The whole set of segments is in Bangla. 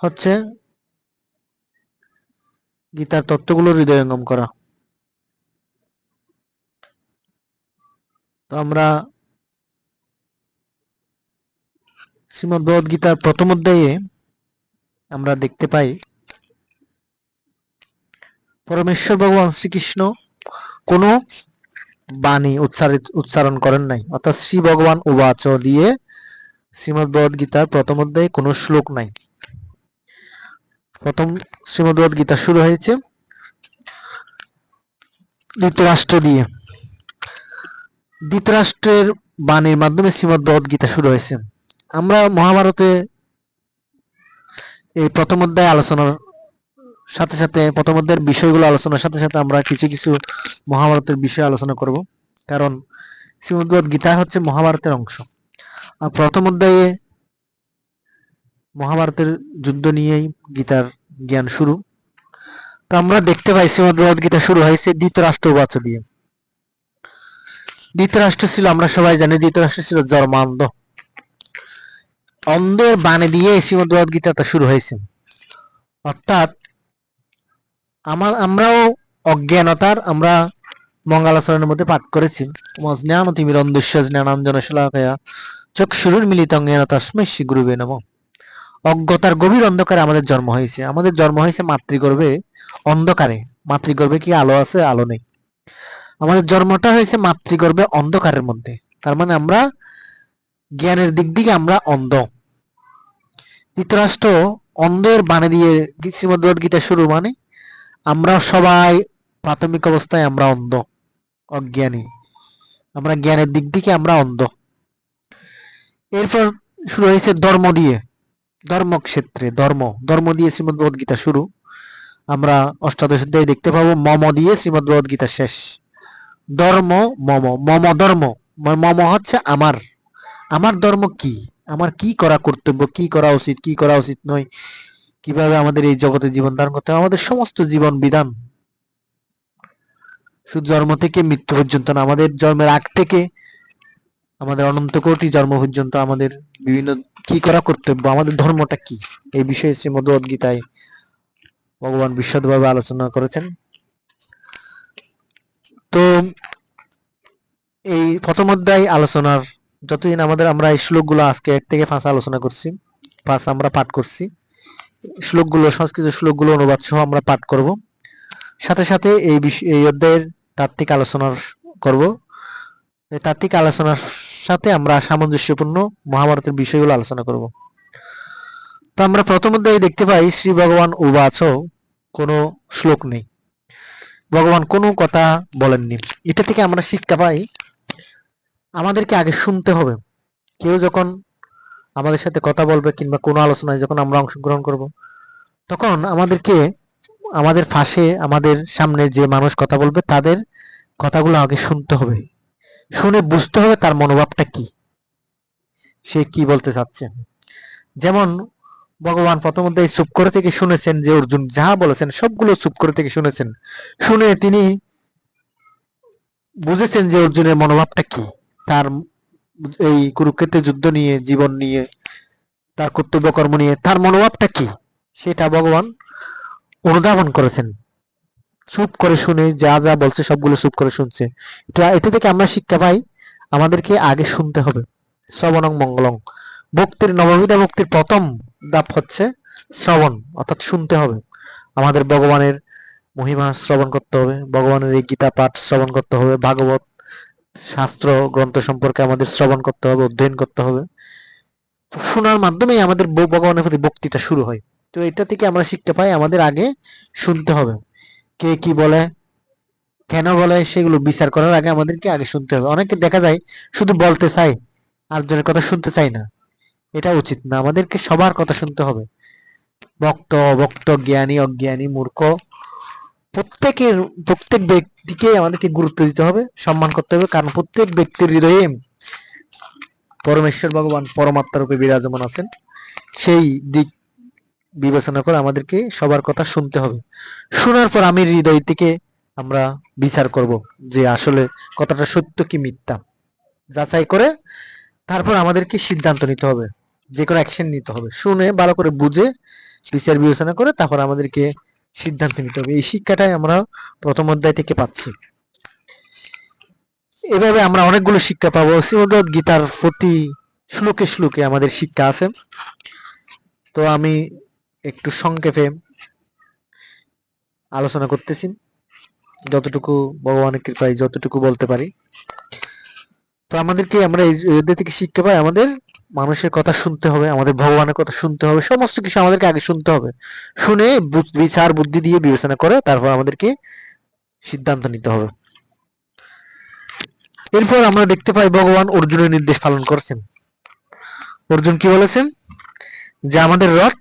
হচ্ছে গীতার তত্ত্বগুলো হৃদয়ঙ্গম করা। তো আমরা শ্রীমদ গীতার প্রথম অধ্যায়ে আমরা দেখতে পাই, পরমেশ্বর ভগবান শ্রীকৃষ্ণ কোনো বাণী উচ্চারিত, উচ্চারণ করেন নাই। অর্থাৎ শ্রী ভগবান উবাচ দিয়ে শ্রীমদ গীতার প্রথম অধ্যায়ে কোনো শ্লোক নাই। প্রথম শ্রীমদ ভগবদ গীতা শুরু হয়েছে। ধৃতরাষ্ট্র দিয়ে। ধৃতরাষ্ট্রের বাণীর মাধ্যমে শ্রীমদ ভগবদ গীতা শুরু হয়েছে। আমরা মহাভারতে এই প্রথম অধ্যায় আলোচনার সাথে সাথে, প্রথম অধ্যায়ের বিষয়গুলো আলোচনার সাথে সাথে আমরা কিছু কিছু মহাভারতের বিষয় আলোচনা করব। কারণ শ্রীমদ্ভগবত গীতা হচ্ছে মহাভারতের অংশ। আর প্রথম অধ্যায়ে মহাভারতের যুদ্ধ নিয়েই গীতার জ্ঞান শুরু। তো আমরা দেখতে পাই শ্রীমদ্ভগবত গীতা শুরু হয়েছে ধৃতরাষ্ট্র উবাচ দিয়ে। ধৃতরাষ্ট্র ছিল, আমরা সবাই জানি ধৃতরাষ্ট্র ছিল জন্মান্ধ অন্ধের বাণী দিয়ে শ্রীমদ্ভগবত গীতাটা শুরু হয়েছে। অর্থাৎ আমার, আমরাও অজ্ঞানতার, আমরা মঙ্গলাচরণের মধ্যে পাঠ করেছি। মজ্ঞান তিমিরন্ধস্য জ্ঞানাঞ্জন শলাকয়া চক্ষুরুর মিলিত জ্ঞান তস্মৈ শ্রী গুরুবে নম। অজ্ঞতার গভীর অন্ধকারে আমাদের জন্ম হয়েছে। আমাদের জন্ম হয়েছে মাতৃগর্ভে অন্ধকারে। মাতৃগর্ভে কি আলো আছে? আলো নেই। আমাদের জন্মটা হয়েছে মাতৃগর্ভে অন্ধকারের মধ্যে। তার মানে আমরা জ্ঞানের দিক দিকে আমরা অন্ধ। ধৃতরাষ্ট্র অন্ধের বাণী দিয়ে শ্রীমদ্ভগবত গীতা শুরু মানে আমরা সবাই প্রাথমিক অবস্থায় আমরা অন্ধ, অজ্ঞানী। আমরা জ্ঞানের দিক থেকে আমরা অন্ধ। এরপর শুরু হয়েছে ধর্ম দিয়ে। ধর্মক্ষেত্রে, ধর্ম ধর্ম দিয়ে শ্রীমদ গীতা শুরু। আমরা অষ্টাদশ অধ্যায়ে দেখতে পাবো, মম দিয়ে শ্রীমদ গীতা শেষ। ধর্ম, মম মম ধর্ম মম হচ্ছে আমার। আমার ধর্ম কি? আমার কি করা কর্তব্য? কি করা উচিত? কি করা উচিত নয়? কীভাবে আমাদের এই জগতে জীবন ধারণ করতে হবে? আমাদের সমস্ত জীবন বিধান। শুধু জন্ম থেকে মৃত্যু পর্যন্ত না, আমাদের জন্মের আগ থেকে আমাদের অনন্ত কোটি জন্ম পর্যন্ত আমাদের বিভিন্ন কি করা কর্তব্য, আমাদের ধর্মটা কি? এই বিষয়ে শ্রীমদ গীতায় ভগবান বিশদভাবে আলোচনা করেছেন। তো এই প্রথম অধ্যায় আলোচনার যতদিন আমাদের, আমরা এই শ্লোকগুলো আজকে এক থেকে পাঁচ আলোচনা করছি, পাঁচ আমরা পাঠ করছি, শ্লোকগুলো, সংস্কৃত শ্লোকগুলো, অনুবাদ সহ আমরা পাঠ করব। সাথে সাথে এই বিষ- এই অধ্যায়ের তাত্ত্বিক আলোচনা করব। তাত্ত্বিক আলোচনার সাথে আমরা সামঞ্জস্যপূর্ণ মহাভারতের বিষয়গুলো আলোচনা করব। তো আমরা প্রথম অধ্যায়ে দেখতে পাই, শ্রী ভগবান উবাচ, কোনো শ্লোক নেই। ভগবান কোনো কথা বলেননি। এটা থেকে আমরা শিক্ষা পাই, আমাদেরকে আগে শুনতে হবে। কেউ যখন আমাদের সাথে কথা বলবে কিংবা কোনো আলোচনায় যখন আমরা অংশগ্রহণ করব, তখন আমাদেরকে আমাদের পাশে, আমাদের সামনে যে মানুষ কথা বলবে, তাদের কথাগুলো আগে শুনতে হবে। শুনে বুঝতে হবে তার মনোভাবটা কি। সে কি বলতে চাচ্ছে যেমন ভগবান প্রথম অধ্যায়ে চুপ করে থেকে শুনেছেন যে অর্জুন যা বলেছেন, সবগুলো চুপ করে থেকে শুনেছেন। শুনে তিনি বুঝেছেন যে অর্জুনের মনোভাবটা কি। তার এই কুরুক্ষেত্রের যুদ্ধ নিয়ে, জীবন নিয়ে, তার কর্তব্য কর্ম নিয়ে, তার মনোভাবটা কি, সেটা ভগবান অনুধাবন করেছেন। চুপ করে শুনে, যা যা বলছে সবগুলো চুপ করে শুনছে। এটা এটা থেকে আমরা শিক্ষা পাই, আমাদেরকে আগে শুনতে হবে। শ্রবণং মঙ্গলং। ভক্তির নববিধা ভক্তির প্রথম ধাপ হচ্ছে শ্রবণ, অর্থাৎ শুনতে হবে। আমাদের ভগবানের মহিমা শ্রবণ করতে হবে, ভগবানের এই গীতা পাঠ শ্রবণ করতে হবে, ভাগবত শাস্ত্র গ্রন্থ সম্পর্কে আমাদের শ্রবণ করতে হবে, অধ্যয়ন করতে হবে। শোনার মাধ্যমেই আমাদের ভগবানের প্রতি ভক্তিটা শুরু হয়। তো এটা থেকে আমরা শিখতে পাই, আমাদের আগে শুনতে হবে। কে কি বলে, কেন বলে, সেগুলো বিচার করার আগে আমাদেরকে আগে শুনতে হবে। অনেকে দেখা যায় শুধু বলতে চাই আরেকজনের কথা শুনতে চাই না। এটা উচিত না। আমাদেরকে সবার কথা শুনতে হবে। ভক্ত, অভক্ত, জ্ঞানী, অজ্ঞানী, মূর্খ, প্রত্যেকের, প্রত্যেক ব্যক্তিকে আমাদেরকে গুরুত্ব দিতে হবে, সম্মান করতে হবে, কারণ প্রত্যেক ব্যক্তির হৃদয়ে পরমেশ্বর ভগবান পরমাত্মার রূপে বিরাজমান আছেন। সেই দিক বিবেচনা করে আমাদেরকে সবার কথা শুনতে হবে। শোনার পর আমি হৃদয় থেকে আমরা বিচার করব যে আসলে কথাটা সত্য কি মিথ্যা। যাচাই করে তারপর আমাদেরকে সিদ্ধান্ত নিতে হবে, যে কোনো অ্যাকশন নিতে হবে। শুনে, ভালো করে বুঝে, বিচার বিবেচনা করে তারপর আমাদেরকে সিদ্ধান্ত নিতে হবে। এই শিক্ষাটাই আমরা প্রথম অধ্যায় থেকে পাচ্ছি। এভাবে আমরা অনেকগুলো শিক্ষা পাবো। শ্রীমদ্ভগবত গীতার প্রতি শ্লোকে শ্লোকে আমাদের শিক্ষা আছে। তো আমি একটু সংক্ষেপে আলোচনা করতেছি। যতটুকু ভগবানের কৃপায় যতটুকু বলতে পারি। তো আমাদেরকে আমরা এই থেকে শিক্ষা পাই, আমাদের মানুষের কথা শুনতে হবে, আমাদের ভগবানের কথা শুনতে হবে, সমস্ত কিছু আমাদেরকে আগে শুনতে হবে। শুনে বিচার, বুদ্ধি দিয়ে বিবেচনা করে তারপর আমাদেরকে সিদ্ধান্ত নিতে হবে। এরপর আমরা দেখতে পাই ভগবান অর্জুনের নির্দেশ পালন করছেন। অর্জুন কি বলেছেন? যে আমাদের রথ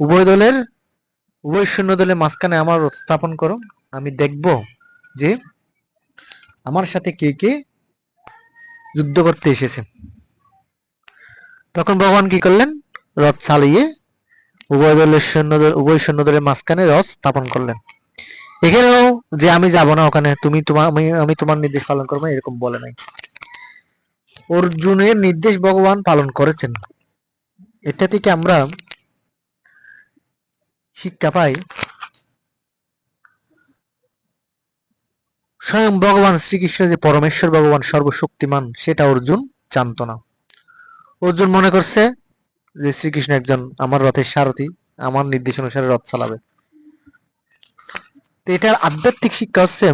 উভয় দলের, উভয় সৈন্য দলের মাঝখানে আমার স্থাপন করো। আমি দেখব যে আমার সাথে কে কে যুদ্ধ করতে এসেছে। তখন ভগবান কি করলেন? রথ চালিয়ে উভয় দলের সৈন্য উভয় সৈন্য দলের মাঝখানে রথ স্থাপন করলেন। এখানেও যে আমি যাব না ওখানে, তুমি তোমার আমি আমি তোমার নির্দেশ পালন করব এরকম বলে নাই। অর্জুনের নির্দেশ ভগবান পালন করেছেন। এটা থেকে আমরা শিক্ষা পাই স্বয়ং ভগবান শ্রীকৃষ্ণ যে পরমেশ্বর ভগবান সর্বশক্তিমান, সেটা অর্জুন জানতো না। অর্জুন মনে করছে যে শ্রীকৃষ্ণ একজন আমার রথের সারথি, আমার নির্দেশ অনুসারে রথ চালাবে। তো এটার আধ্যাত্মিক শিক্ষা হচ্ছে,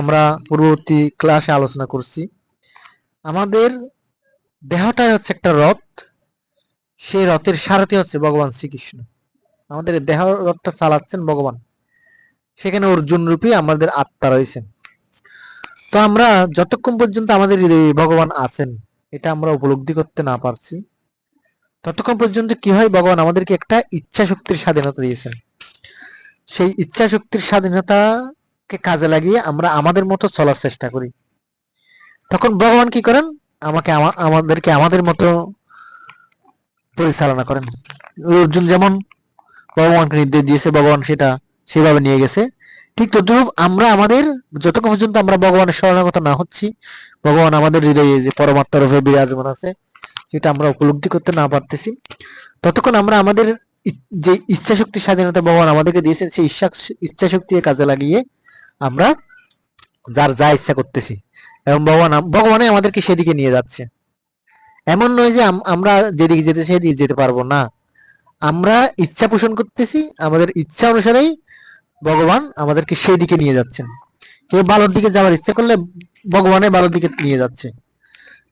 আমরা পূর্ববর্তী ক্লাসে আলোচনা করছি, আমাদের দেহটাই হচ্ছে একটা রথ, সেই রথের সারথি হচ্ছে ভগবান শ্রীকৃষ্ণ। আমাদের দেহ রথটা চালাচ্ছেন ভগবান। সেখানে অর্জুন রূপী আমাদের আত্মা রয়েছেন। তো আমরা যতক্ষণ পর্যন্ত আমাদের ভগবান আছেন, এটা আমরা উপলব্ধি করতে না পারছি, ততক্ষণ পর্যন্ত কি হয় ভগবান আমাদেরকে একটা ইচ্ছা শক্তির স্বাধীনতা দিয়েছেন। সেই ইচ্ছা শক্তির স্বাধীনতাকে কাজে লাগিয়ে আমরা আমাদের মতো চলার চেষ্টা করি। তখন ভগবান কি করেন? আমাকে আমাদেরকে আমাদের মতো পরিচালনা করেন। অর্জুন যেমন ভগবানকে নির্দেশ দিয়েছে, ভগবান সেটা সেভাবে নিয়ে গেছে। ঠিক তদ্রুপ আমরা আমাদের যতক্ষণ পর্যন্ত আমরা ভগবানের শরণাগত না হচ্ছি, ভগবান আমাদের হৃদয়ে যে পরমাত্মা রূপে বিরাজমান আছে যেটা আমরা উপলব্ধি করতে না পারতেছি। ততক্ষণ আমরা আমাদের যে ইচ্ছা শক্তি স্বাধীনতা ভগবান আমাদেরকে দিয়েছেন, সেই ইচ্ছা ইচ্ছা শক্তি কাজে লাগিয়ে আমরা যার যা ইচ্ছা করতেছি এবং ভগবান ভগবানে আমাদেরকে সেদিকে নিয়ে যাচ্ছে। এমন নয় যে আমরা যেদিকে যেতে, সেদিকে যেতে পারব না। আমরা ইচ্ছা পোষণ করতেছি, আমাদের ইচ্ছা অনুসারেই ভগবান আমাদেরকে সেই দিকে নিয়ে যাচ্ছেন। কেউ ভালোর দিকে যাওয়ার ইচ্ছা করলে ভগবানের ভালোর দিকে নিয়ে যাচ্ছে।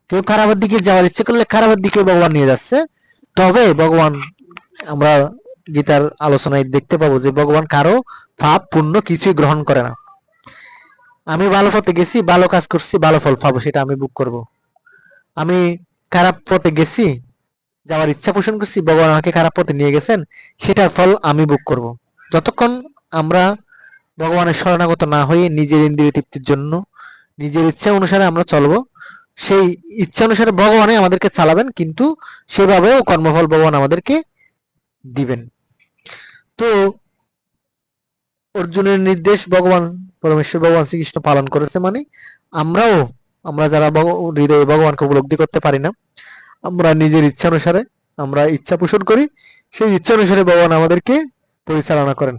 কেউ খারাপের দিকে যাওয়ার ইচ্ছে করলে খারাপের দিকে ভগবান নিয়ে যাচ্ছে। তবে ভগবান, আমরা গীতার আলোচনায় দেখতে পাবো যে ভগবান কারও পাপ পুণ্য কিছুই গ্রহণ করে না। আমি ভালো পথে গেছি, ভালো কাজ করছি, ভালো ফল পাবো, সেটা আমি বুক করব। আমি খারাপ পথে গেছি যাওয়ার ইচ্ছা পোষণ করছি, ভগবান আমাকে খারাপ পথে নিয়ে গেছেন, সেটার ফল আমি ভোগ করব। যতক্ষণ আমরা ভগবানের শরণাগত না হয়ে নিজের ইন্দ্রিয় তৃপ্তির জন্য, নিজের ইচ্ছা অনুসারে আমরা চলবো, সেই ইচ্ছা অনুসারে ভগবানে আমাদেরকে চালাবেন, কিন্তু সেভাবেও কর্মফল ভগবান আমাদেরকে দিবেন। তো, অর্জুনের নির্দেশ ভগবান, পরমেশ্বর ভগবান শ্রীকৃষ্ণ পালন করেছে মানে আমরাও, আমরা যারা হৃদয়ে ভগবানকে উপলব্ধি করতে পারি না আমরা নিজের ইচ্ছা অনুসারে আমরা ইচ্ছা পোষণ করি, সেই ইচ্ছা অনুসারে ভগবান আমাদেরকে পরিচালনা করেন।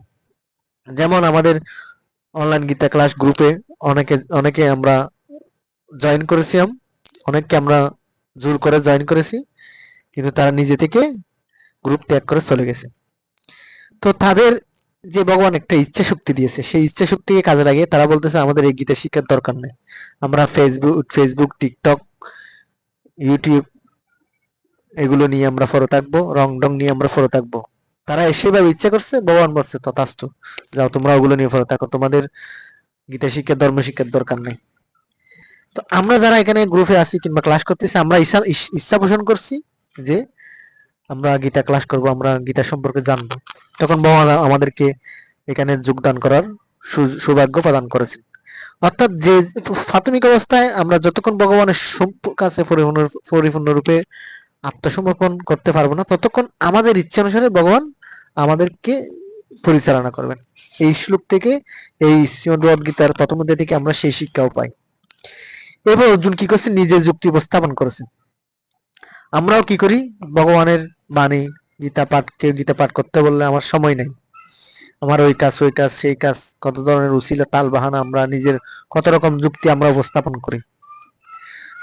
যেমন আমাদের অনলাইন গীতা ক্লাস গ্রুপে অনেকে অনেকে আমরা জয়েন করেছিলাম অনেককে আমরা জোর করে জয়েন করেছি, কিন্তু তারা নিজে থেকে গ্রুপ ত্যাগ করে চলে গেছে। তো তাদের যে ভগবান একটা ইচ্ছা শক্তি দিয়েছে, সেই ইচ্ছা শক্তিকে কাজে লাগিয়ে তারা বলতেছে, আমাদের এই গীতা শিক্ষার দরকার নেই। আমরা ফেসবুক ফেসবুক টিকটক ইউটিউব এগুলো নিয়ে আমরা ফলো থাকব, রং ডং নিয়ে আমরা ফলো থাকব। তারা সেভাবে ইচ্ছা করছে, ভগবান বলছে, তথাস্তু, যাও তোমরা ওগুলো নিয়ে ফলো থাকো, তোমাদের গীতা শিক্ষার, ধর্ম শিক্ষার দরকার নেই। তো আমরা যারা এখানে গ্রুপে আছি কিংবা ক্লাস করতেছি, আমরা ইচ্ছা পোষণ করছি যে আমরা গীতা ক্লাস করব, আমরা গীতা সম্পর্কে জানব। তখন ভগবান আমাদেরকে এখানে যোগদান করার সৌভাগ্য প্রদান করেছেন। অর্থাৎ যে প্রাথমিক অবস্থায় আমরা যতক্ষণ ভগবানের কাছে পরিপূর্ণ রূপে আত্মসমর্পণ করতে পারব না। ততক্ষণ আমাদের ইচ্ছা অনুসারে ভগবান আমাদেরকে পরিচালনা করবেন। এই শ্লোক থেকে, এই শ্রীমদ্ গীতার প্রথম অধ্যায় থেকে আমরা সেই শিক্ষাও পাই। এবার অর্জুন কি করছে? নিজের যুক্তি উপস্থাপন করেছেন আমরাও কি করি? ভগবানের বাণী, গীতা পাঠ, কেউ গীতা পাঠ করতে বললে আমার সময় নেই। আমার ওই কাজ ওই কাজ, সেই কাজ, কত ধরনের উসিলা তাল বাহানা, আমরা নিজের কত রকম যুক্তি আমরা উপস্থাপন করি।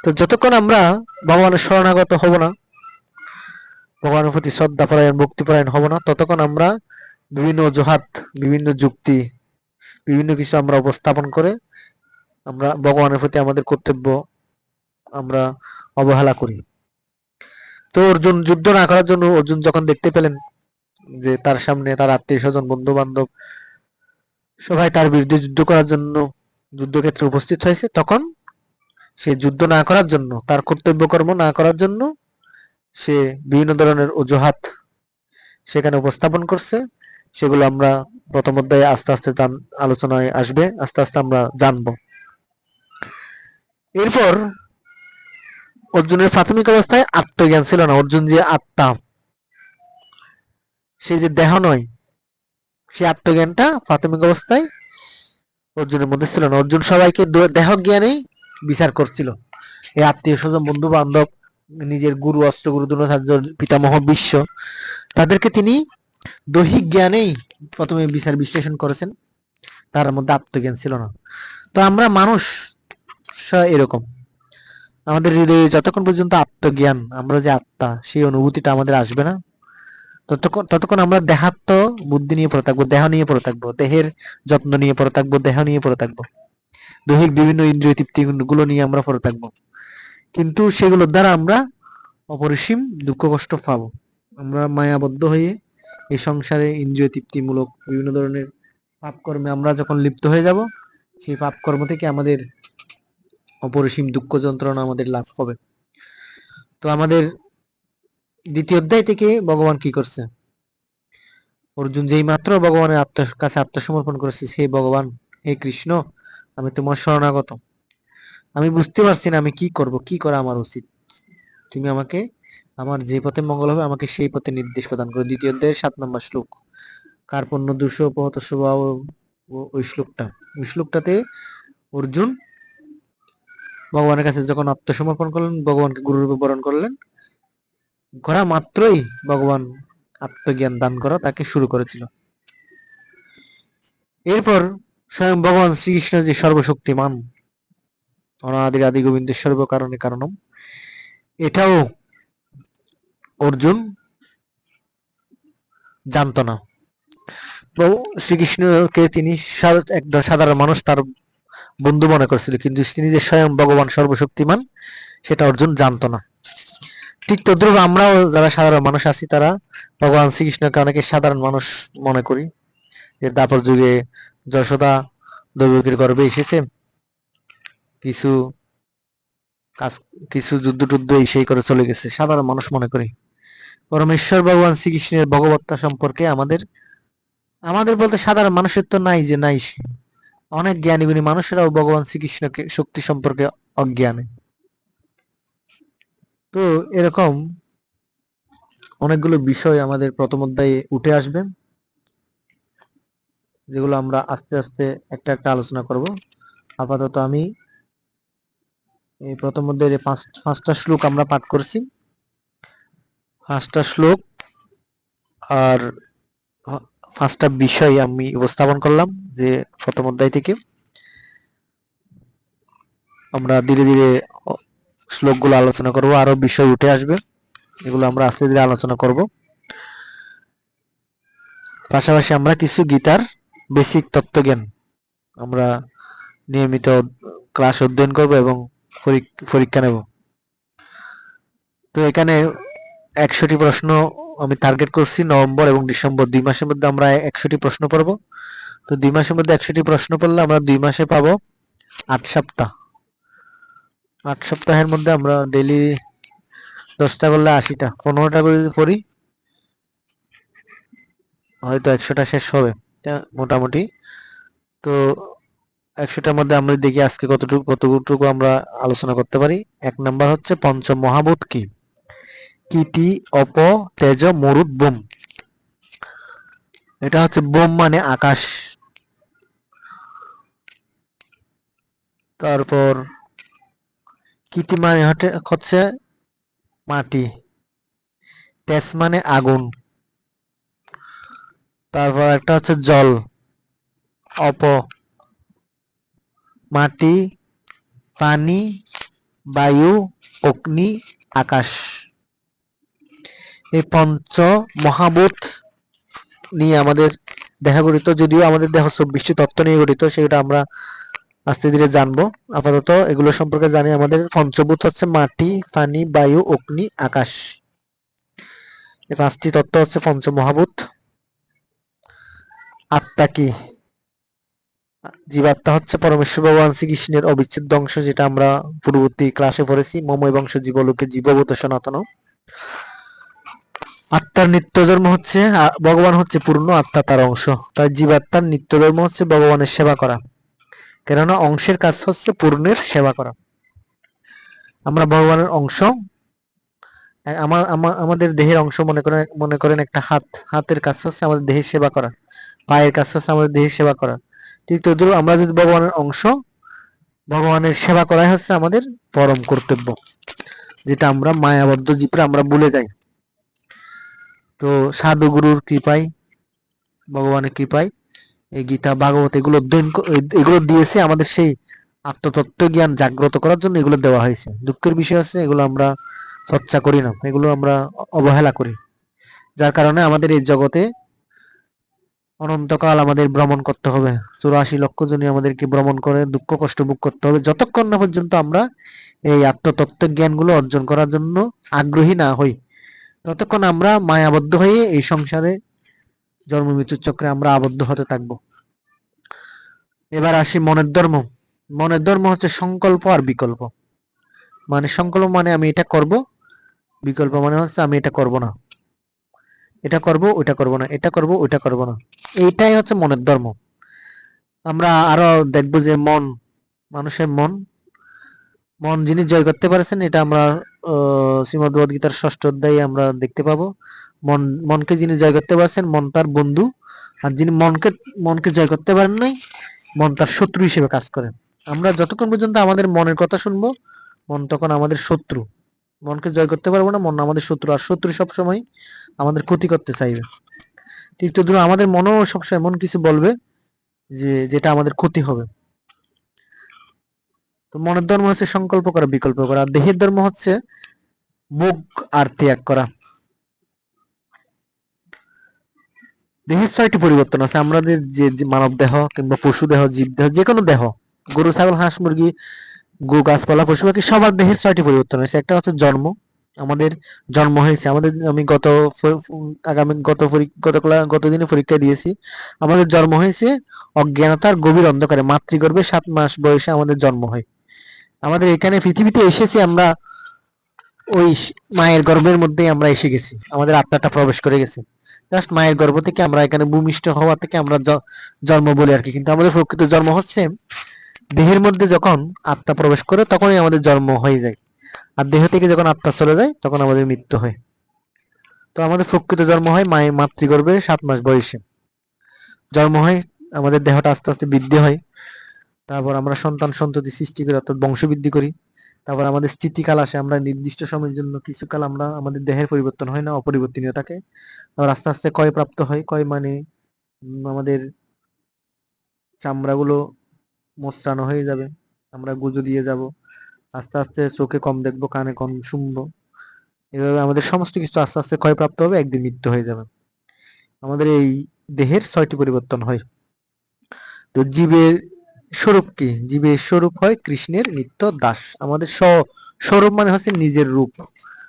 তো যতক্ষণ আমরা ভগবানের শরণাগত হব না ভগবানের প্রতি শ্রদ্ধা পরায়ণ, ভক্তি পরায়ণ হব না। ততক্ষণ আমরা বিভিন্ন অজুহাত, বিভিন্ন যুক্তি, বিভিন্ন কিছু আমরা উপস্থাপন করে আমরা ভগবানের প্রতি আমাদের কর্তব্য আমরা অবহেলা করি। তো অর্জুন, যুদ্ধ না করার জন্য অর্জুন যখন দেখতে পেলেন যে তার সামনে তার আত্মীয় স্বজন বন্ধু বান্ধব সবাই তার বিরুদ্ধে যুদ্ধ করার জন্য যুদ্ধক্ষেত্রে উপস্থিত হয়েছে, তখন সে যুদ্ধ না করার জন্য, তার কর্তব্য কর্ম না করার জন্য সে বিভিন্ন ধরনের অজুহাত সেখানে উপস্থাপন করছে। সেগুলো আমরা প্রথম অধ্যায়ে আস্তে আস্তে আলোচনায় আসবে। আস্তে আস্তে আমরা জানব। এরপর অর্জুনের প্রাথমিক অবস্থায় আত্মজ্ঞান ছিল না। অর্জুন যে আত্মা, সে যে দেহ নয়, সে আত্মজ্ঞানটা প্রাথমিক অবস্থায় অর্জুনের মধ্যে ছিল না। অর্জুন সবাইকে দেহ জ্ঞানেই বিচার করছিল। এই আত্মীয় স্বজন বন্ধু বান্ধব নিজের গুরু অস্ত্রগুরু দ্রোণাচার্য, পিতামহ, বিশ্ব, তাদেরকে তিনি দৈহিক জ্ঞানেই প্রথমে বিচার বিশ্লেষণ করেছেন। তার মধ্যে আত্মজ্ঞান ছিল না। তো আমরা মানুষ এরকম। আমাদের হৃদয়ে যতক্ষণ পর্যন্ত আত্মজ্ঞান, আমরা যে আত্মা, সেই অনুভূতিটা আমাদের আসবে না। ততক্ষণ ততক্ষণ আমরা দেহাত্ম বুদ্ধি নিয়ে পড়ে থাকব, দেহ নিয়ে পড়ে থাকব, দেহের যত্ন নিয়ে পড়ে থাকব, দেহ নিয়ে পড়ে থাকব। দৈহিক বিভিন্ন ইন্দ্রিয় তৃপ্তি গুলো নিয়ে আমরা পড়ে থাকব। কিন্তু সেগুলোর দ্বারা আমরা অপরিসীম দুঃখ কষ্ট পাবো। আমরা মায়াবদ্ধ হয়ে এই সংসারে ইন্দ্রিয় তৃপ্তিমূলক বিভিন্ন ধরনের পাপ কর্মে আমরা যখন লিপ্ত হয়ে যাব, সেই পাপ কর্ম থেকে আমাদের অপরিসীম দুঃখ যন্ত্রণা আমাদের লাভ হবে। তো আমাদের দ্বিতীয় অধ্যায় থেকে ভগবান কি করছে? অর্জুন যেই মাত্র ভগবানের আত্ম, কাছে আত্মসমর্পণ করেছে, সেই ভগবান, হে কৃষ্ণ, আমি তোমার শরণাগত। আমি বুঝতে পারছি না, আমি কি করব? কি করা আমার উচিত? তুমি আমাকে, আমার যে পথে মঙ্গল হবে, আমাকে সেই পথে নির্দেশ প্রদান করো। দ্বিতীয় অধ্যায়ের সাত নম্বর শ্লোক। কার্পণ্য দুশো উপহত স্বভাব ওই শ্লোকটা। ওই শ্লোকটাতে অর্জুন ভগবানের কাছে যখন আত্মসমর্পণ করলেন, ভগবানকে গুরুরূপে বরণ করলেন করা মাত্রই ভগবান আত্মজ্ঞান দান করা তাকে শুরু করেছিল। এরপর স্বয়ং ভগবান শ্রীকৃষ্ণ যে সর্বশক্তিমান অনাদির আদি গোবিন্দের সর্ব কারণে কারণম। এটাও অর্জুন জানতো না। শ্রীকৃষ্ণকে তিনি একজন সাধারণ মানুষ তার বন্ধু মনে করছিল, কিন্তু তিনি যে স্বয়ং ভগবান সর্বশক্তিমান, সেটা অর্জুন জানত না। ঠিক তদ্রুপ আমরাও যারা সাধারণ মানুষ আছি, তারা ভগবান শ্রীকৃষ্ণকে অনেকে সাধারণ মানুষ মনে করি। যে দাপর যুগে যশোদা দ্রৌপদীর গর্বে এসেছে কিছু কাজ, কিছু যুদ্ধ টুদ্ধ এই সেই করে চলে গেছে, সাধারণ মানুষ মনে করি। পরমেশ্বর ভগবান শ্রীকৃষ্ণের ভগবত্তা সম্পর্কে আমাদের আমাদের বলতে সাধারণ মানুষের তো নাই যে নাই অনেক জ্ঞানী গুণী মানুষেরাও ভগবান শ্রীকৃষ্ণকে শক্তি সম্পর্কে অজ্ঞানে। তো এরকম অনেকগুলো বিষয় আমাদের প্রথম অধ্যায়ে উঠে আসবে, যেগুলো আমরা আস্তে আস্তে একটা একটা আলোচনা করব। আপাতত আমি এই প্রথম অধ্যায়ের পাঁচ, পাঁচটা শ্লোক আমরা পাঠ করছি। পাঁচটা শ্লোক আর পাঁচটা বিষয় আমি উপস্থাপন করলাম যে প্রথম অধ্যায় থেকে। আমরা ধীরে ধীরে শ্লোকগুলো আলোচনা করব, আরও বিষয় উঠে আসবে, এগুলো আমরা আস্তে ধীরে আলোচনা করব। পাশাপাশি আমরা কিছু গীতার বেসিক তত্ত্বজ্ঞান আমরা নিয়মিত ক্লাস অধ্যয়ন করব এবং পরীক্ষা নেব। তো এখানে একশোটি প্রশ্ন আমি টার্গেট করছি নভেম্বর এবং ডিসেম্বর। দুই মাসের মধ্যে আমরা একশোটি প্রশ্ন পড়ব। তো দুই মাসের মধ্যে একশোটি প্রশ্ন পড়লে আমরা দুই মাসে পাবো আট সপ্তাহ। আট সপ্তাহের মধ্যে আমরা ডেলি দশটা করলে আশিটা, পনেরোটা করে যদি পড়ি, হয়তো একশোটা শেষ হবে। মোটামুটি। তো একশোটার মধ্যে আমরা দেখি আজকে কতটুকু কতটুকু আমরা আলোচনা করতে পারি। এক নাম্বার হচ্ছে পঞ্চম মহাভূত কি? কিটি অপ তেজ মরুদ বোম। এটা হচ্ছে বোম মানে আকাশ। তারপর কিটি মানে হচ্ছে মাটি। তেজ মানে আগুন। তারপর একটা হচ্ছে জল। অপ মাটি, পানি, বায়ু, অগ্নি, আকাশ। এই পঞ্চ মহাভূত নিয়ে আমাদের দেখা গঠিত, যদিও আমাদের দেহ চব্বিশটি তত্ত্ব নিয়ে গঠিত সেটা আমরা আস্তে ধীরে জানব। আপাতত এগুলো সম্পর্কে জানি আমাদের। পঞ্চভূত হচ্ছে মাটি, পানি, বায়ু, অগ্নি, আকাশ। এই পাঁচটি তত্ত্ব হচ্ছে পঞ্চমহাভূত। আত্মা কি? জীবাত্মা হচ্ছে পরমেশ্বর ভগবান শ্রীকৃষ্ণের অবিচ্ছেদ্য অংশ, যেটা আমরা পূর্ববর্তী ক্লাসে পড়েছি। মময় বংশ জীবলোকে জীবভূত সনাতন আত্মার নিত্য ধর্ম হচ্ছে ভগবান হচ্ছে পূর্ণ, আত্মা তার অংশ। তাই জীবাত্মার নিত্য ধর্ম হচ্ছে ভগবানের সেবা করা। কেননা অংশের কাজ হচ্ছে পূর্ণের সেবা করা। আমরা ভগবানের অংশ। আমার আমাদের দেহের অংশ মনে করেন মনে করেন একটা হাত। হাতের কাজ হচ্ছে আমাদের দেহের সেবা করা। পায়ের কাজ হচ্ছে আমাদের দেহের সেবা করা। ঠিক তদ্রুপ আমরা যদি ভগবানের অংশ, ভগবানের সেবা করাই হচ্ছে আমাদের পরম কর্তব্য, যেটা আমরা মায়াবদ্ধ জীবরা আমরা ভুলে যাই। তো সাধু গুরুর কৃপায়, ভগবানের কৃপায় এই গীতা, ভাগবত এগুলো অধ্যয়ন এগুলো দিয়েছে আমাদের সেই আত্মতত্ত্ব জ্ঞান জাগ্রত করার জন্য এগুলো দেওয়া হয়েছে। দুঃখের বিষয় আছে এগুলো আমরা চর্চা করি না, এগুলো আমরা অবহেলা করি। যার কারণে আমাদের এই জগতে অনন্তকাল আমাদের ভ্রমণ করতে হবে। চুরাশি লক্ষ জনই আমাদেরকে ভ্রমণ করে, দুঃখ কষ্ট ভোগ করতে হবে। যতক্ষণ না পর্যন্ত আমরা এই আত্মতত্ত্ব জ্ঞানগুলো অর্জন করার জন্য আগ্রহী না হই, ততক্ষণ আমরা মায়াবদ্ধ হয়ে এই সংসারে জন্ম মৃত্যুর চক্রে আমরা আবদ্ধ হতে থাকব। এবার আসি মনের ধর্ম। মনের ধর্ম হচ্ছে সংকল্প আর বিকল্প। মানে সংকল্প মানে আমি এটা করব, বিকল্প মানে হচ্ছে আমি এটা করব না। এটা করব ওটা করব না, এটা করব ওটা করব না। এইটাই হচ্ছে মনের ধর্ম। আমরা আরও দেখব যে মন, মানুষের মন মন যিনি জয় করতে পারেছেন, এটা আমরা শ্রীমদ গীতার ষষ্ঠ অধ্যায়ে আমরা দেখতে পাবো। মন, মনকে যিনি জয় করতে পারছেন, মন তার বন্ধু। আর যিনি মনকে মনকে জয় করতে পারেন নাই, মন তার শত্রু হিসেবে কাজ করেন আমরা যতক্ষণ পর্যন্ত আমাদের মনের কথা শুনব, মন তখন আমাদের শত্রু। মনকে জয় করতে পারব না, মন আমাদের শত্রু, আর শত্রু সবসময় আমাদের ক্ষতি করতে চাইবে। ঠিক তো আমাদের মনও সবসময় এমন কিছু বলবে যে, যেটা আমাদের ক্ষতি হবে। তো মনের ধর্ম হচ্ছে সংকল্প করা, বিকল্প করা দেহের ধর্ম হচ্ছে ভোগ আর ত্যাগ করা। দেহের ছয়টি পরিবর্তন আছে আমাদের যে মানব দেহ কিংবা পশু দেহ, জীব দেহ যে কোনো দেহ, গরু, ছাগল, হাঁস, মুরগি গো গাছপালা পশু পাখি সবার দেহের ছয়টি পরিবর্তন হয়েছে। একটা হচ্ছে জন্ম। আমাদের জন্ম হয়েছে। আমাদের, আমি গত আগামী গত গত ক্লা- গত দিনে পরীক্ষা দিয়েছি। আমাদের জন্ম হয়েছে অজ্ঞানতার গভীর অন্ধকারে। মাতৃগর্ভে সাত মাস বয়সে আমাদের জন্ম হয়। আমাদের এখানে পৃথিবীতে এসেছি আমরা ওই মায়ের গর্ভের মধ্যেই আমরা এসে গেছি। আমাদের আত্মাটা প্রবেশ করে গেছে। জাস্ট মায়ের গর্ভ থেকে আমরা এখানে ভূমিষ্ঠ হওয়া থেকে আমরা জন্ম বলি আর কি। কিন্তু আমাদের প্রকৃত জন্ম হচ্ছে দেহের মধ্যে যখন আত্মা প্রবেশ করে, তখনই আমাদের জন্ম হয়ে যায়। আর দেহ থেকে যখন আত্মা চলে যায়, তখন আমাদের মৃত্যু হয়। তো আমাদের প্রকৃত জন্ম হয় মায়ের মাতৃগর্ভে সাত মাস বয়সে। জন্ম হয়, আমাদের দেহটা আস্তে আস্তে বৃদ্ধি হয়। তারপর আমরা সন্তান সন্ততি সৃষ্টি করি, অর্থাৎ বংশবৃদ্ধি করি। তারপর আমাদের স্থিতিকাল আসে, আমরা নির্দিষ্ট সময়ের জন্য কিছুকাল আমরা, আমাদের দেহের পরিবর্তন হয় না, অপরিবর্তনীয় থাকে। আবার আস্তে আস্তে ক্ষয় প্রাপ্ত হয়। ক্ষয় মানে আমাদের চামড়াগুলো মোচড়ানো হয়ে যাবে। আমরা গুজো দিয়ে যাব। আস্তে আস্তে চোখে কম দেখব, কানে কম শুনব। এভাবে আমাদের সমস্ত কিছু আস্তে আস্তে ক্ষয়প্রাপ্ত হবে, একদিন মৃত্যু হয়ে যাবে। আমাদের এই দেহের ছয়টি পরিবর্তন হয়। তো জীবের স্বরূপ কি? জীবের স্বরূপ হয় কৃষ্ণের নিত্য দাস। আমাদের স্ব- স্বরূপ মানে হচ্ছে নিজের রূপ।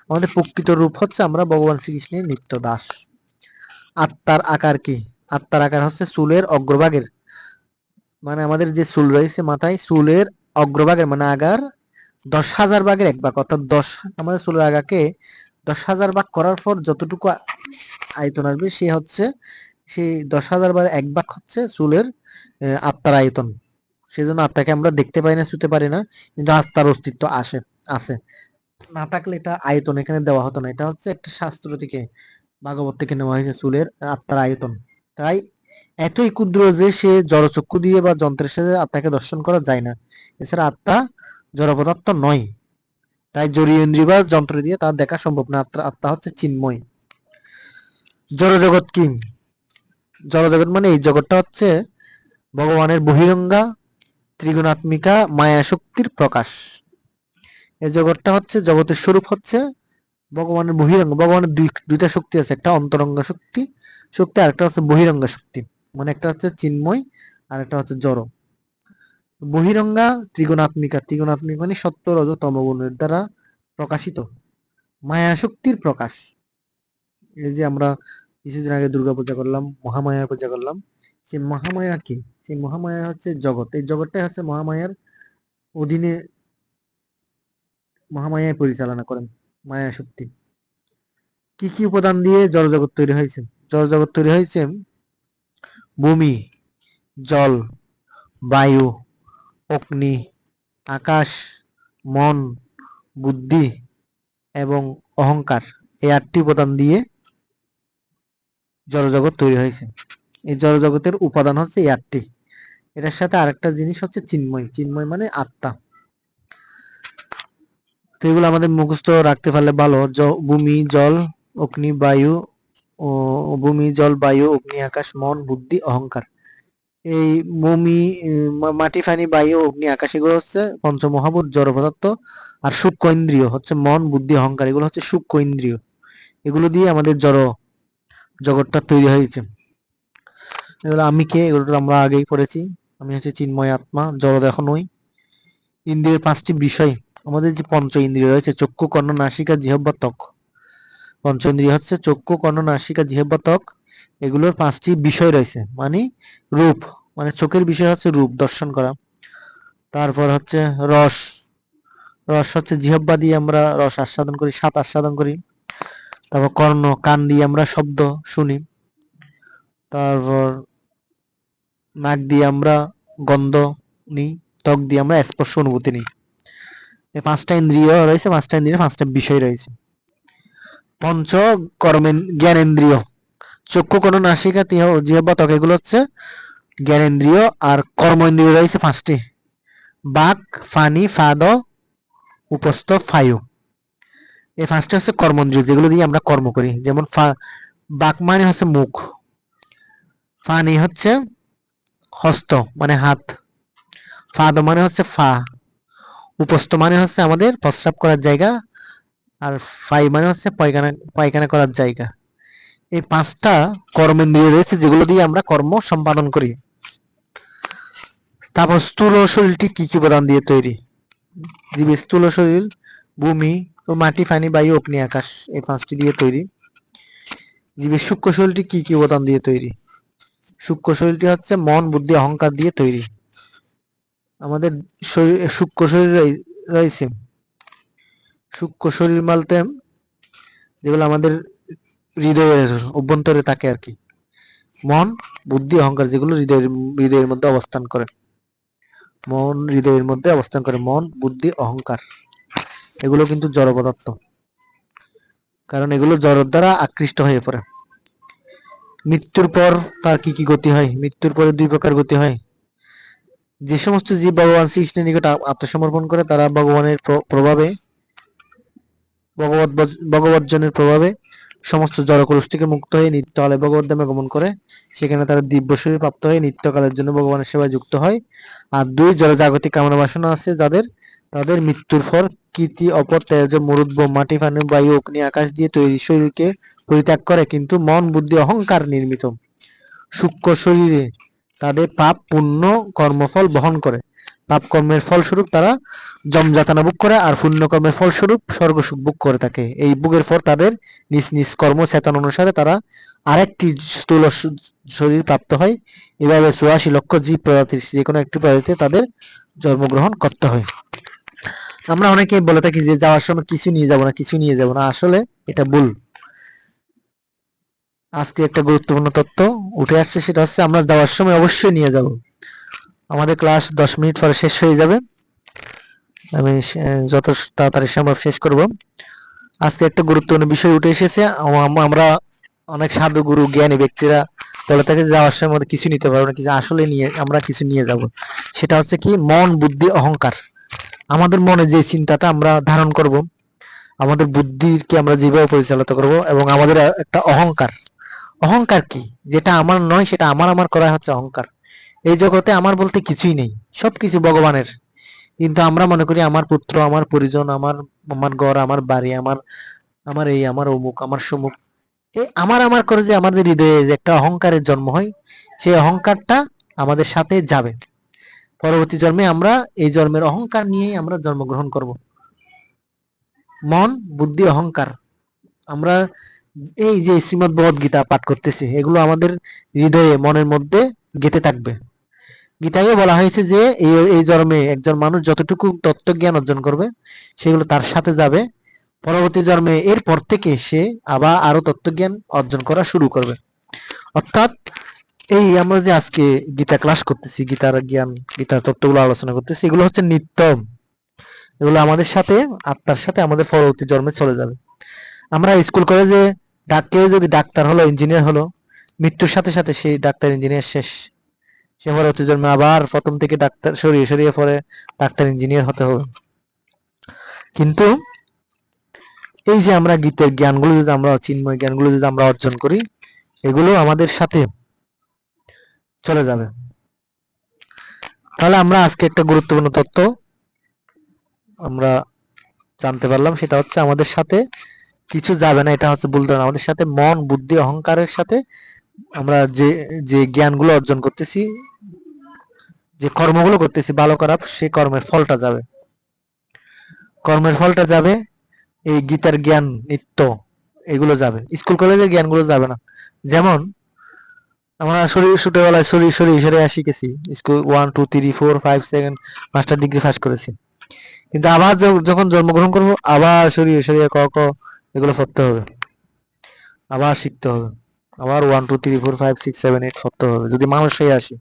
আমাদের প্রকৃত রূপ হচ্ছে আমরা ভগবান শ্রীকৃষ্ণের নিত্য দাস। আত্মার আকার কি? আত্মার আকার হচ্ছে চুলের অগ্রভাগের মানে আমাদের যে চুল রয়েছে মাথায়, চুলের অগ্রভাগের মানে আগার দশ হাজার ভাগের এক ভাগ, অর্থাৎ দশ, আমাদের চুলের আগাকে দশ হাজার ভাগ করার পর যতটুকু আয়তন আসবে, সে হচ্ছে সেই দশ হাজার ভাগের এক ভাগ হচ্ছে চুলের আত্মার আয়তন। সেই জন্য আত্মাকে আমরা দেখতে পাই না ছুতে পারি না, কিন্তু আত্মার অস্তিত্ব আসে, আছে। না থাকলে এটা আয়তন এখানে দেওয়া হতো না, এটা হচ্ছে একটা শাস্ত্র থেকে, ভাগবত থেকে নেওয়া হয়েছে চুলের আত্মার আয়তন। তাই এতই ক্ষুদ্র যে সে জড়চক্ষু দিয়ে বা যন্ত্রের সাথে আত্মাকে দর্শন করা যায় না। এছাড়া আত্মা জড় পদার্থ নয়। তাই জড়ীয় ইন্দ্রিয় বা যন্ত্র দিয়ে তার দেখা সম্ভব না। আত্মা আত্মা হচ্ছে চিন্ময়। জড় জগৎ কি? জড়জগৎ মানে এই জগৎটা হচ্ছে ভগবানের বহিরঙ্গা, ত্রিগুণাত্মিকা মায়া শক্তির প্রকাশ। এই জগৎটা হচ্ছে, জগতের স্বরূপ হচ্ছে ভগবানের বহিরঙ্গ। ভগবানের দুই, দুইটা শক্তি আছে। একটা অন্তরঙ্গ শক্তি শক্তি আর একটা হচ্ছে বহিরঙ্গ শক্তি। মানে একটা হচ্ছে চিন্ময় আর একটা হচ্ছে জড়। বহিরঙ্গা ত্রিগুণাত্মিকা, ত্রিগুণাত্মিক মানে সত্য রজ তমগুণের দ্বারা প্রকাশিত। মায়া শক্তির প্রকাশ। এই যে আমরা কিছুদিন আগে দুর্গা পূজা করলাম মহামায়ার পূজা করলাম। সেই মহামায়া কি? সেই মহামায়া হচ্ছে জগৎ। এই জগৎটাই হচ্ছে মহামায়ার অধীনে মহামায়ায় পরিচালনা করেন মায়া শক্তি কি কি উপাদান দিয়ে জড়জগৎ তৈরি হয়েছে? জড়জগৎ তৈরি হয়েছে ভূমি, জল, বায়ু, অগ্নি, আকাশ, মন, বুদ্ধি এবং অহংকার এই আটটি উপাদান দিয়ে জড়জগৎ তৈরি হয়েছে। এই জড়জগতের উপাদান হচ্ছে এই আটটি। এটার সাথে আরেকটা জিনিস হচ্ছে চিন্ময়। চিন্ময় মানে আত্মা। তো এগুলো আমাদের মুখস্থ রাখতে পারলে ভালো। ভূমি, জল, অগ্নি, বায়ু ভূমি, জল, বায়ু, অগ্নি, আকাশ, মন, বুদ্ধি, অহংকার। এই ভূমি মাটি ফানি বায়ু, অগ্নি, আকাশ, এগুলো হচ্ছে পঞ্চমহাভূত জড় পদার্থ আর সূক্ষ্ম ইন্দ্রিয় হচ্ছে মন, বুদ্ধি, অহংকার, এগুলো হচ্ছে সূক্ষ্ম ইন্দ্রিয় এগুলো দিয়ে আমাদের জড় জগৎটা তৈরি হয়েছে। এগুলো আমি কে এগুলো আমরা আগেই পড়েছি। আমি হচ্ছে চিন্ময় আত্মা, জড় দেখো নই। ইন্দ্রিয়ের পাঁচটি বিষয়, আমাদের যে পঞ্চ ইন্দ্রিয় রয়েছে, চক্ষু, কর্ণ, নাসিকা, জিহ্বা, ত্বক। পঞ্চ ইন্দ্রিয় হচ্ছে চক্ষু, কর্ণ, নাসিকা, জিহ্বা, ত্বক। এগুলোর পাঁচটি বিষয় রয়েছে মানে রূপ মানে চোখের বিষয় হচ্ছে রূপ, দর্শন করা। তারপর হচ্ছে রস রস হচ্ছে জিহ্বা দিয়ে আমরা রস আস্বাদন করি, স্বাদ আস্বাদন করি। তারপর কর্ণ, কান দিয়ে আমরা শব্দ শুনি। তারপর নাক দিয়ে আমরা গন্ধ নিই ত্বক দিয়ে আমরা স্পর্শ অনুভূতি নিই পাঁচটা ইন্দ্রিয় রয়েছে, পাঁচটা ইন্দ্রিয়, পাঁচটা বিষয় রয়েছে। পঞ্চ কর্মেন জ্ঞানেন্দ্রিয়। চক্ষু কোন নাসিকা, তিহ জিহ্বা ত্বক, এগুলো হচ্ছে জ্ঞানেন্দ্রিয় আর কর্মেন্দ্রিয় রয়েছে পাঁচটি। বাক, ফানি, ফাদ, উপস্থ, ফায়ু। এই পাঁচটা হচ্ছে কর্মেন্দ্রিয় যেগুলো দিয়ে আমরা কর্ম করি। যেমন বাক মানে হচ্ছে মুখ। ফানি হচ্ছে হস্ত মানে হাত। ফাদ মানে হচ্ছে ফা। উপস্থ মানে হচ্ছে আমাদের প্রস্রাব করার জায়গা আর ফাই মানে হচ্ছে পায়খানা পায়খানা করার জায়গা। এই পাঁচটা কর্মেন্দ্রিয় রয়েছে, যেগুলো দিয়ে আমরা কর্ম সম্পাদন করি। তারপর স্থূল শরীরটি কি কি উপাদান দিয়ে তৈরি? জীবের স্থূল শরীর, ভূমি ও মাটি, পানি, বায়ু, অগ্নি, আকাশ, এই পাঁচটি দিয়ে তৈরি। জীবের সূক্ষ্ম শরীরটি কি কি উপাদান দিয়ে তৈরি? সূক্ষ্ম শরীরটি হচ্ছে মন, বুদ্ধি, অহংকার দিয়ে তৈরি। আমাদের শরীর, সূক্ষ্ম শরীর রয়ে- রয়েছে। সূক্ষ্ম শরীর বলতে যেগুলো আমাদের হৃদয়ের অভ্যন্তরে থাকে আর কি। মন, বুদ্ধি, অহংকার যেগুলো হৃদয়ের হৃদয়ের মধ্যে অবস্থান করে। মন হৃদয়ের মধ্যে অবস্থান করে। মন, বুদ্ধি, অহংকার। এগুলো কিন্তু জড় পদার্থ। কারণ এগুলো জড়ের দ্বারা আকৃষ্ট হয়ে পড়ে। মৃত্যুর পর তার কি কি গতি হয়? মৃত্যুর পরে দুই প্রকার গতি হয়। যে সমস্ত জীব ভগবান শ্রীকৃষ্ণের নিকট আত্মসমর্পণ করে, তারা ভগবানের প্রভাবে ভগবত ভগবজ্জনের প্রভাবে সমস্ত জড়কলুষ থেকে মুক্ত হয়ে নিত্যকালে ভগবত ধামে গমন করে, সেখানে তারা দিব্য শরীর প্রাপ্ত হয়ে নিত্যকালের জন্য ভগবানের সেবায় যুক্ত হয়। আর দুই জড়জাগতিক কামনা বাসনা আছে যাদের, তাদের মৃত্যুর পর কীর্তি, অপর তেজ মরুদ্ব মাটি পানি বায়ু, অগ্নি, আকাশ দিয়ে তৈরি শরীরকে পরিত্যাগ করে কিন্তু মন, বুদ্ধি, অহংকার নির্মিত। সূক্ষ্ম শরীরে তাদের পাপ, পুণ্য, কর্মফল বহন করে। পাপ কর্মের ফলস্বরূপ তারা জমযাতনা ভোগ করে আর পুণ্য কর্মের ফলস্বরূপ স্বর্গসুখ ভোগ করে থাকে। এই ভোগের পর তাদের নিজ নিজ কর্ম চেতন অনুসারে তারা আরেকটি স্থূল শরীর প্রাপ্ত হয়। এভাবে চুরাশি লক্ষ জীব প্রজাতির যে কোনো একটি প্রজাতিতে তাদের জন্মগ্রহণ করতে হয়। আমরা অনেকেই বলে থাকি যে যাওয়ার সময় কিছু নিয়ে যাব না, কিছু নিয়ে যাব না। আসলে এটা ভুল। আজকে একটা গুরুত্বপূর্ণ তথ্য উঠে আসছে, সেটা হচ্ছে আমরা যাওয়ার সময় অবশ্যই নিয়ে যাব। আমাদের ক্লাস দশ মিনিট পরে শেষ হয়ে যাবে। আমি যত তাড়াতাড়ি সম্ভব শেষ করব। আজকে একটা গুরুত্বপূর্ণ বিষয় উঠে এসেছে। আম- আম- আমরা অনেক সাধু গুরু, জ্ঞানী ব্যক্তিরা বলে থাকে যাওয়ার সময় কিছু নিতে পারব না, কিছু আসলে নিয়ে, আমরা কিছু নিয়ে যাব। সেটা হচ্ছে কি, মন, বুদ্ধি, অহংকার। আমাদের মনে যে চিন্তাটা আমরা ধারণ করব, আমাদের বুদ্ধিকে আমরা যেভাবে পরিচালিত করব এবং আমাদের একটা অহংকার। অহংকার কি? যেটা আমার নয়, সেটা আমার আমার করা হচ্ছে অহংকার। এই জগতে আমার বলতে কিছুই নেই, সবকিছু ভগবানের। কিন্তু আমরা মনে করি আমার পুত্র, আমার পরিজন, আমার আমার ঘর, আমার বাড়ি, আমার আমার এই, আমার অমুক, আমার সমুক। এই আমার আমার করে যে আমাদের হৃদয়ে যে একটা অহংকারের জন্ম হয়, সেই অহংকারটা আমাদের সাথে যাবে। পরবর্তী জন্মে আমরা এই জন্মের অহংকার নিয়েই আমরা জন্মগ্রহণ করব। মন, বুদ্ধি, অহংকার। আমরা এই যে শ্রীমদ ভগবদ গীতা পাঠ করতেছি, এগুলো আমাদের হৃদয়ে, মনের মধ্যে গেঁথে থাকবে। গীতায় বলা হয়েছে যে এই এই জন্মে একজন মানুষ যতটুকু তত্ত্বজ্ঞান অর্জন করবে, সেগুলো তার সাথে যাবে। পরবর্তী জন্মে এরপর থেকে সে আবার আরও তত্ত্বজ্ঞান অর্জন করা শুরু করবে। অর্থাৎ এই আমরা যে আজকে গীতা ক্লাস করতেছি, গীতার জ্ঞান, গীতার তত্ত্বগুলো আলোচনা করতেছি, এগুলো হচ্ছে নিত্যম। এগুলো আমাদের সাথে, আত্মার সাথে আমাদের পরবর্তী জন্মে চলে যাবে। আমরা স্কুল কলেজে ডাক, কেউ যদি ডাক্তার হলো ইঞ্জিনিয়ার হলো, মৃত্যুর সাথে সাথে সেই ডাক্তার ইঞ্জিনিয়ার শেষ। সে পরবর্তী জন্মে আবার প্রথম থেকে ডাক্তার, সরিয়ে সরিয়ে পরে ডাক্তার ইঞ্জিনিয়ার হতে হবে। কিন্তু এই যে আমরা গীতের জ্ঞানগুলো যদি আমরা, চিন্ময় জ্ঞানগুলো যদি আমরা অর্জন করি, এগুলো আমাদের সাথে চলে যাবে। তাহলে আমরা আজকে একটা গুরুত্বপূর্ণ তথ্য আমরা জানতে পারলাম, সেটা হচ্ছে আমাদের সাথে কিছু যাবে না, এটা হচ্ছে বলতে আমাদের সাথে মন, বুদ্ধি, অহংকারের সাথে আমরা যে যে জ্ঞানগুলো অর্জন করতেছি, যে কর্মগুলো করতেছি ভালো খারাপ সেই কর্মের ফলটা যাবে। কর্মের ফলটা যাবে, এই গীতার জ্ঞান, নিত্য, এগুলো যাবে। স্কুল কলেজের জ্ঞানগুলো যাবে না। যেমন, আমরা শরীর ছোটবেলায় শরীর শরীর সেরে শিখেছি। School one two three four five second master degree pass করেছি। কিন্তু আবার যখন জন্মগ্রহণ করব, আবার শরীর শরীরে ক ক, এগুলো পড়তে হবে। আবার শিখতে হবে। আবার one two three four five six seven eight পড়তে হবে। যদি মানুষ হয়ে আসি।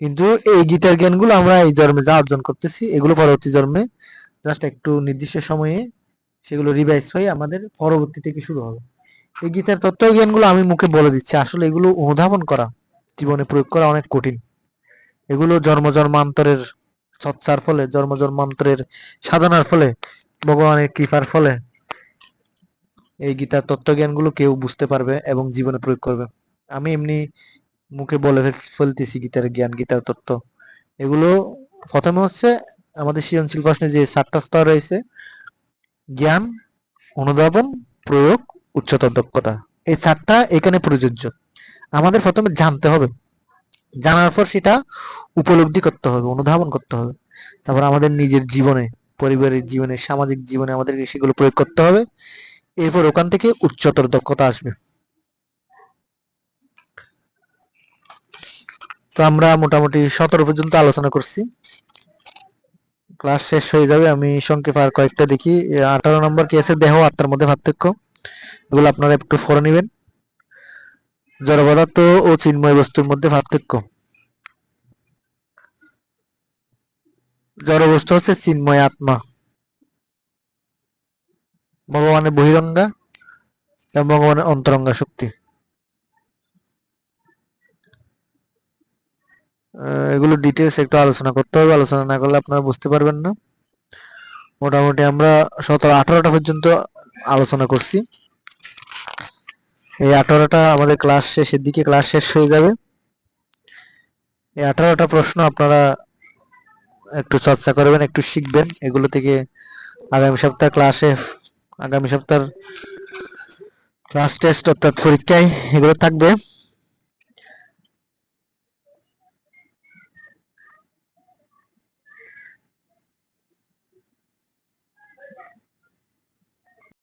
কিন্তু এই গীতার জ্ঞানগুলো আমরা এই জন্মে যা অর্জন করতেছি, এগুলো পরবর্তী জন্মে জাস্ট একটু নির্দিষ্ট সময়ে সেগুলো রিভাইজ হয়ে আমাদের পরবর্তী থেকে শুরু হবে। এই গীতার তত্ত্ব জ্ঞানগুলো আমি মুখে বলে দিচ্ছি। আসলে এগুলো অনুধাবন করা, জীবনে প্রয়োগ করা অনেক কঠিন। এগুলো জন্ম জন্মান্তরের সৎসার ফলে, জন্ম জন্মান্তরের সাধনার ফলে, ভগবানের কৃপার ফলে এই গীতার তত্ত্বজ্ঞানগুলো কেউ বুঝতে পারবে এবং জীবনে প্রয়োগ করবে। আমি এমনি মুখে বলে ফেলতেছি গীতার জ্ঞান, গীতার তত্ত্ব। এগুলো প্রথমে হচ্ছে আমাদের সৃজনশীল প্রশ্নে যে সাতটা স্তর রয়েছে, জ্ঞান, অনুধাবন, প্রয়োগ, উচ্চতর দক্ষতা। এই চারটা এখানে প্রযোজ্য। আমাদের প্রথমে জানতে হবে। জানার পর সেটা উপলব্ধি করতে হবে, অনুধাবন করতে হবে। তারপর আমাদের নিজের জীবনে, পরিবারের জীবনে, সামাজিক জীবনে আমাদেরকে সেগুলো প্রয়োগ করতে হবে। এরপর ওখান থেকে উচ্চতর দক্ষতা আসবে। তো আমরা মোটামুটি সতেরো পর্যন্ত আলোচনা করছি। ক্লাস শেষ হয়ে যাবে, আমি সংক্ষেপে আর কয়েকটা দেখি। আঠারো নম্বর কি আছে? দেহ, আত্মার মধ্যে পার্থক্য। এগুলো আপনারা একটু পড়ে নেবেন। জড় পদার্থ ও চিন্ময় বস্তুর মধ্যে পার্থক্য। জড় বস্তু হচ্ছে চিন্ময় আত্মা। ভগবানের বহিরঙ্গা এবং ভগবানের অন্তরঙ্গা শক্তি। এগুলো ডিটেলস একটু আলোচনা করতে হবে। আলোচনা না করলে আপনারা বুঝতে পারবেন না। মোটামুটি আমরা সতেরো, আঠারোটা পর্যন্ত আলোচনা করছি। এই আঠারোটা আমাদের ক্লাস শেষের দিকে ক্লাস শেষ হয়ে যাবে। এই আঠারোটা প্রশ্ন আপনারা একটু চর্চা করবেন, একটু শিখবেন। এগুলো থেকে আগামী সপ্তাহ ক্লাসে আগামী সপ্তাহ ক্লাস টেস্ট অর্থাৎ পরীক্ষায় এগুলো থাকবে।